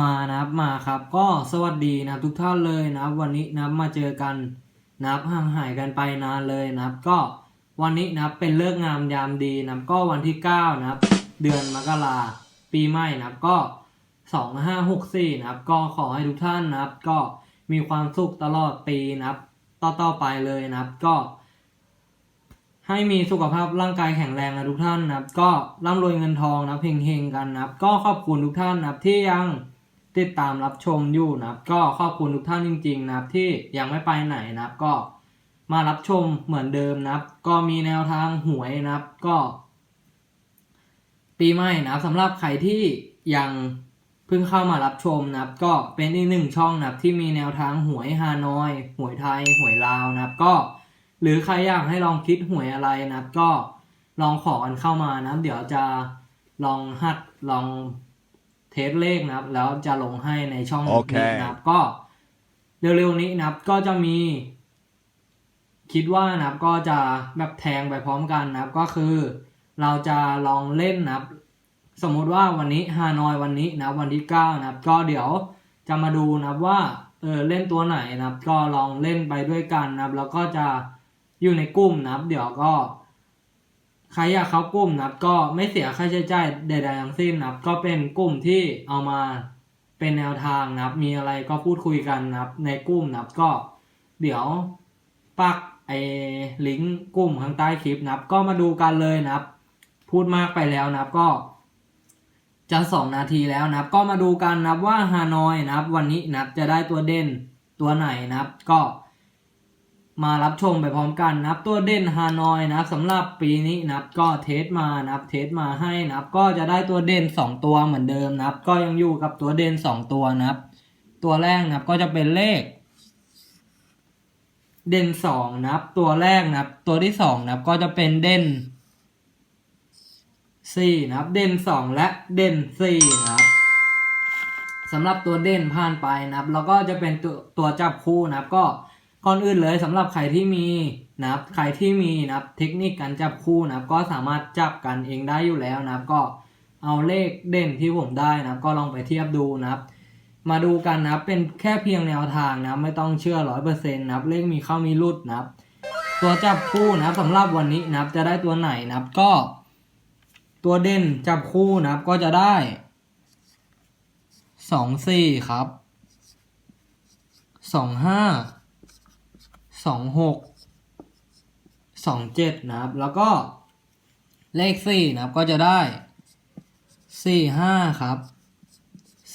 มานะครับมาครับ ก็สวัสดีนะครับทุกท่านเลยนะครับวันนี้นะครับมาเจอกันนะครับห่างหายกันไปนานเลยนะครับ ก็วันนี้นะครับเป็นเลิกงามยามดีนะครับก็วันที่ 9 นะครับ เดือนมกราปีใหม่นะครับก็ 2564 นะครับ ก็ขอให้ทุกท่านนะครับ ก็มีความสุขตลอดปีนะครับ ต่อๆไปเลยนะครับก็ ให้มีสุขภาพร่างกายแข็งแรงนะทุกท่านนะครับ ก็ร่ำรวยเงินทองนะเฮงๆกันนะครับ ก็ขอบคุณทุกท่านนะครับที่ยัง ติดตามรับชมอยู่นะครับ ก็ขอบคุณทุกท่านจริง ๆ นะครับ ที่ยังไม่ไปไหนนะครับ ก็มารับชมเหมือนเดิมนะครับ ก็มีแนวทางหวยนะครับ ก็ ปีใหม่นะครับสำหรับใครที่ยังเพิ่งเข้ามารับชมนะครับ ก็เป็นอีกหนึ่งช่องนะครับ ที่มีแนวทางหวยฮานอย หวยไทย หวยลาวนะครับ ก็ หรือใครอยากให้ลองคิดหวยอะไรนะครับ ก็ลองขอกันเข้ามานะครับ เดี๋ยวจะลองหัดลอง เทสเลขนะครับ แล้วจะลงให้ในช่องโอเค นี้นะครับ ก็เร็วๆนี้นะครับ ก็จะมี คิดว่านะครับ ก็จะแบบแทงไปพร้อมกันนะครับ ก็คือ เราจะลองเล่นนะครับ สมมุติว่าวันนี้ฮานอยวันนี้นะครับวันที่เก้านะครับ ก็เดี๋ยวจะมาดูนะครับว่าเออเล่นตัวไหนนะครับ ก็ลองเล่นไปด้วยกันนะครับ แล้วก็จะอยู่ในกลุ่มนะครับ เดี๋ยวก็ ใครอยากเข้ากลุ่มนะครับก็ไม่เสียค่าใช้จ่ายใดๆทั้งสิ้นนะครับ ก็เป็นกลุ่มที่เอามาเป็นแนวทางนะครับ มีอะไรก็พูดคุยกันนะครับ ในกลุ่มนะครับก็เดี๋ยวปักไอ้ลิงก์กลุ่มข้างใต้คลิปนะครับ ก็มาดูกันเลยนะครับ พูดมากไปแล้วนะครับก็จะสองนาทีแล้วนะครับ ก็มาดูกันนะครับว่าฮานอยนะครับ วันนี้นะครับจะได้ตัวเด่นตัวไหนนะครับ ก็ มารับชมไปพร้อมกันนะครับ ตัวเด่นฮานอยนะครับสำหรับปีนี้นะครับก็เทสมานะครับเทสมาให้นะครับ ก็จะได้ตัวเด่นสองตัวเหมือนเดิมนะครับ ก็ยังอยู่กับตัวเด่นสองตัวนะครับ ตัวแรกนะครับก็จะเป็นเลข เด่นสองนะครับ ตัวแรกนะครับ ตัวที่สองนะครับก็จะเป็นเด่นสี่นะครับ เด่นสองและเด่นสี่นะครับสำหรับตัวเด่นผ่านไปนะครับ แล้วก็จะเป็นตัวตัวจับคู่นะครับก็ ก่อนอื่นเลยสำหรับใครที่มีนะครับใครที่มีนะครับเทคนิคการจับคู่นะครับก็สามารถจับกันเองได้อยู่แล้วนะครับก็เอาเลขเด่นที่ผมได้นะครับ ก็ลองไปเทียบดูนะครับ มาดูกันนะครับเป็นแค่เพียงแนวทางนะไม่ต้องเชื่อร้อยเปอร์เซ็นต์นะครับเลขมีเข้ามีรุดนะครับ ตัวจับคู่นะครับสำหรับวันนี้นะครับจะได้ตัวไหนนะครับก็ ตัวเด่นจับคู่นะครับก็จะได้สองสี่ครับสองห้า สองหกสองเจ็ดนะครับ แล้วก็เลขสี่นะครับก็จะได้สี่ห้าครับ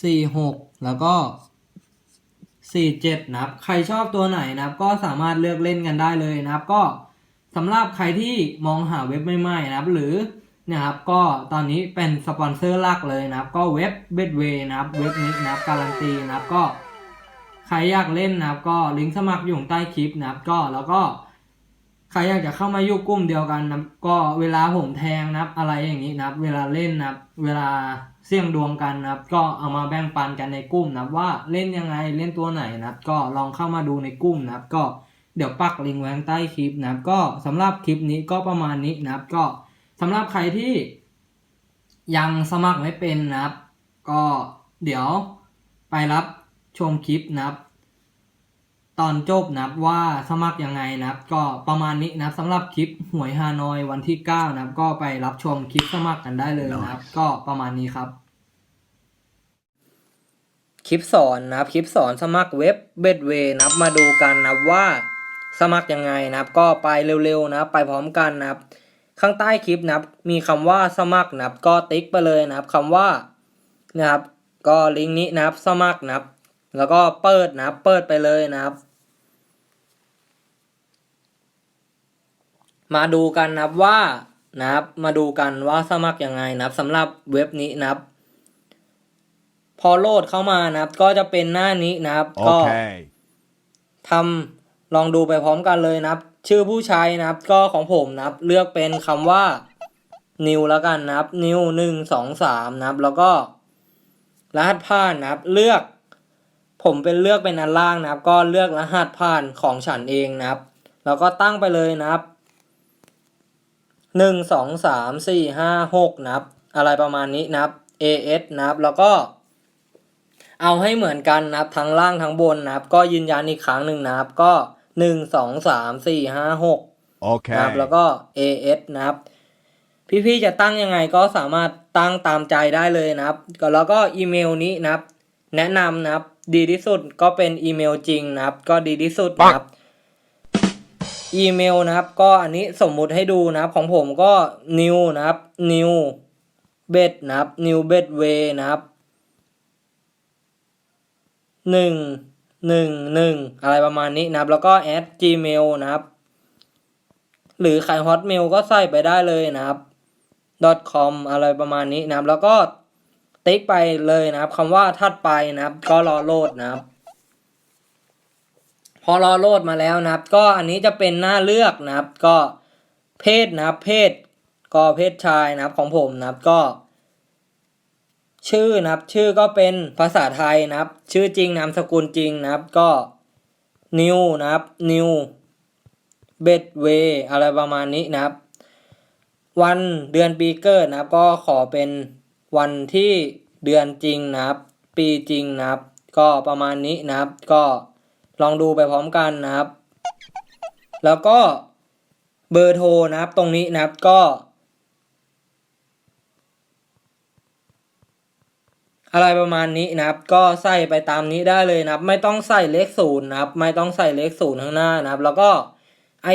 สี่หกแล้วก็สี่เจ็ดนะครับ ใครชอบตัวไหนนะครับ ก็สามารถเลือกเล่นกันได้เลยนะครับ ก็สำหรับใครที่มองหาเว็บใหม่ๆนะครับ หรือนะครับก็ตอนนี้เป็นสปอนเซอร์หลักเลยนะครับ ก็เว็บเบดเวนะครับ เว็บนี้นะครับการันตีนะครับก็ ใครอยากเล่นนะครับ ก็ลิงก์สมัครอยู่ใต้คลิปนะครับ ก็แล้วก็ใครอยากจะเข้ามาอยู่กลุ่มเดียวกันนะครับก็เวลาผมแทงนะครับ อะไรอย่างนี้นะครับ เวลาเล่นนะครับ เวลาเสี่ยงดวงกันนะครับ ก็เอามาแบ่งปันกันในกลุ่มนะครับ ว่าเล่นยังไงเล่นตัวไหนนะครับ ก็ลองเข้ามาดูในกลุ่มนะครับ ก็เดี๋ยวปักลิงก์ไว้ใต้คลิปนะครับ ก็สำหรับคลิปนี้ก็ประมาณนี้นะครับ ก็สำหรับใครที่ยังสมัครไม่เป็นนะครับ ก็เดี๋ยวไปรับ ชมคลิปนะครับ ตอนจบนะครับว่าสมัครยังไงนะครับ ก็ประมาณนี้นะครับสำหรับคลิปหวยฮานอยวันที่ 9 นะครับ ก็ไปรับชมคลิปสมัครกันได้เลยนะครับ ก็ประมาณนี้ครับคลิปสอนนะครับคลิปสอนสมัครเว็บเบดเวนะครับมาดูกันนะครับว่าสมัครยังไงนะครับ ก็ไปเร็วๆนะครับ ไปพร้อมกันนะครับ ข้างใต้คลิปนะครับ มีคำว่าสมัครนะครับ ก็ติ๊กไปเลยนะครับคำว่านะครับ ก็ลิงก์นี้นะครับ สมัครนะครับ แล้วก็เปิดนะครับ เปิดไปเลยนะครับ มาดูกันนะครับว่านะครับ มาดูกันว่าสมัครยังไงนะครับสำหรับเว็บนี้นะครับ พอโหลดเข้ามานะครับ ก็จะเป็นหน้านี้นะครับ ก็ Okay. ทำลองดูไปพร้อมกันเลยนะครับ ชื่อผู้ใช้นะครับ ก็ของผมนะครับ เลือกเป็นคำว่า new แล้วกันนะครับ new หนึ่งสองสามนะครับ แล้วก็รหัสผ่านนะครับ เลือก ผมเป็นเลือกเป็นอันล่างนะครับ ก็เลือกรหัสผ่านของฉันเองนะครับ แล้วก็ตั้งไปเลยนะครับหนึ่งสองสามสี่ห้าหกนะครับ อะไรประมาณนี้นะครับ AS นะครับ แล้วก็ เอาให้เหมือนกันนะครับ ทั้งล่างทั้งบนนะครับ ก็ยืนยันอีกครั้งหนึ่งนะครับ ก็หนึ่งสองสามสี่ห้าหกนะครับ Okay. แล้วก็ AS นะครับ พี่ๆจะตั้งยังไงก็สามารถตั้งตามใจได้เลยนะครับก็แล้วก็อีเมลนี้นะครับ แนะนำนะครับ ดีที่สุดก็เป็นอีเมลจริงนะครับ ก็ดีที่สุดนะครับ อีเมลนะครับ ก็อันนี้สมมุติให้ดูนะครับ ของผมก็ new นะครับ new bet นะครับ new bet way นะครับหนึ่งหนึ่งหนึ่งอะไรประมาณนี้นะครับ แล้วก็ at gmail นะครับ หรือใคร hotmail ก็ใส่ไปได้เลยนะครับ .com อะไรประมาณนี้นะครับ แล้วก็ ติ๊กไปเลยนะครับคำว่าถัดไปนะครับ ก็รอโหลดนะครับ พอรอโหลดมาแล้วนะครับ ก็อันนี้จะเป็นหน้าเลือกนะครับ ก็เพศนะครับ เพศก็เพศชายนะครับของผมนะครับก็ ชื่อนะครับ ชื่อก็เป็นภาษาไทยนะครับ ชื่อจริงนามสกุลจริงนะครับ ก็นิวนะครับนิวเบดเวอะไรประมาณนี้นะครับ วันเดือนปีเกิดนะครับ ก็ขอเป็น วันที่เดือนจริงนะครับ ปีจริงนะครับ ก็ประมาณนี้นะครับ ก็ลองดูไปพร้อมกันนะครับ แล้วก็เบอร์โทรนะครับตรงนี้นะครับก็ อะไรประมาณนี้นะครับ ก็ใส่ไปตามนี้ได้เลยนะครับ ไม่ต้องใส่เลขศูนย์นะครับ ไม่ต้องใส่เลขศูนย์ข้างหน้านะครับ แล้วก็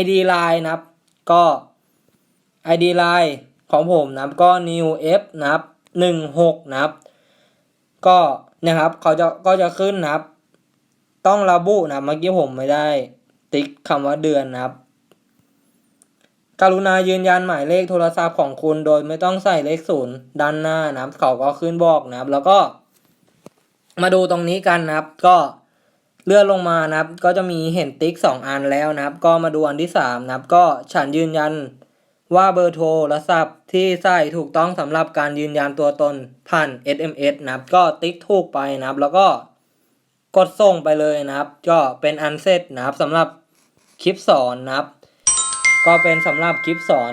ID Line นะครับ ก็ ID Line ของผมนะครับก็ new f นะครับ หนึ่งหกนะครับ ก็นะครับเขาจะก็จะขึ้นนะครับ ต้องระบุนะเมื่อกี้ผมไม่ได้ ติ๊กคำว่าเดือนนะครับกรุณายืนยันหมายเลขโทรศัพท์ของคุณโดยไม่ต้องใส่เลขศูนย์ด้านหน้านะครับ เขาก็ขึ้นบอกนะครับ แล้วก็มาดูตรงนี้กันนะครับ ก็เลื่อนลงมานะครับ ก็จะมีเห็นติ๊กสองอันแล้วนะครับ ก็มาดูอันที่สามนะครับ ก็ฉันยืนยัน ว่าเบอร์โทรศัพท์ที่ใส่ถูกต้องสำหรับการยืนยันตัวตนผ่าน SMS นะครับก็ติ๊กถูกไปนะครับ แล้วก็กดส่งไปเลยนะครับ ก็เป็นอันเสร็จนะครับสำหรับคลิปสอนนะครับ ก็เป็นสำหรับคลิปสอน